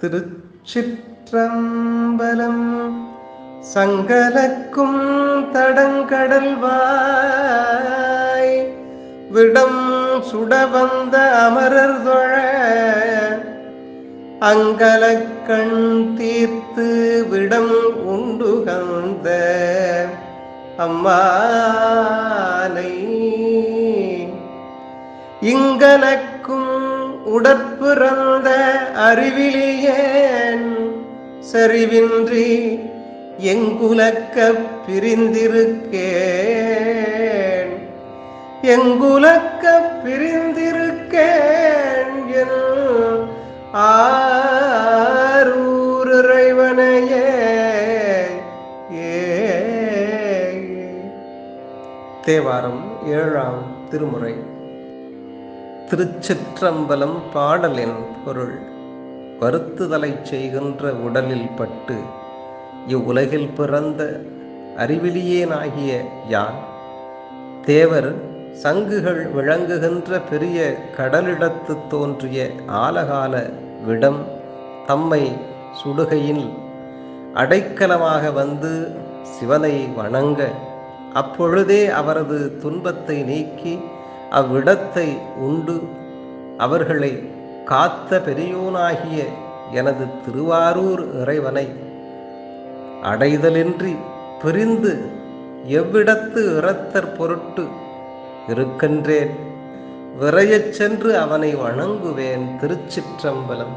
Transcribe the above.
திருச்சிற்றம்பலம். சங்கலக்கும் தடங்கடல்வாய் விடம் சுட வந்த அமரர் தொழ. அங்கலக்கண் தீர்த்து விடம் உண்டுகந்த அம்மானை இங்கனக்கும் உடற்பிறந்த அறிவிலியேன் சரிவின்றி எங்குலக்க பிரிந்திருக்கேன். எங்குலக்க பிரிந்திருக்கேன் என் ஆரூரைவனையே ஏ. தேவாரம் ஏழாம் திருமுறை. திருச்சிற்றம்பலம் பாடலின் பொருள். வருத்துதலை செய்கின்ற உடலில் பட்டு இவ்வுலகில் பிறந்த அறிவிலியேனாகிய யான். தேவர் சங்குகள் விளங்குகின்ற பெரிய கடலிடத்து தோன்றிய ஆலகால விடம் தம்மை சுடுகையில் அடைக்கலமாக வந்து சிவனை வணங்க அப்பொழுதே அவரது துன்பத்தை நீக்கி அவ்விடத்தை உண்டு. அவர்களை காத்த பெரியோனாகிய எனது திருவாரூர் இறைவனை அடைதலின்றி பிரிந்து எவ்விடத்து இறத்தற் பொருட்டு இருக்கின்றேன். விரையச் சென்று அவனை வணங்குவேன் திருச்சிற்றம்பலம்.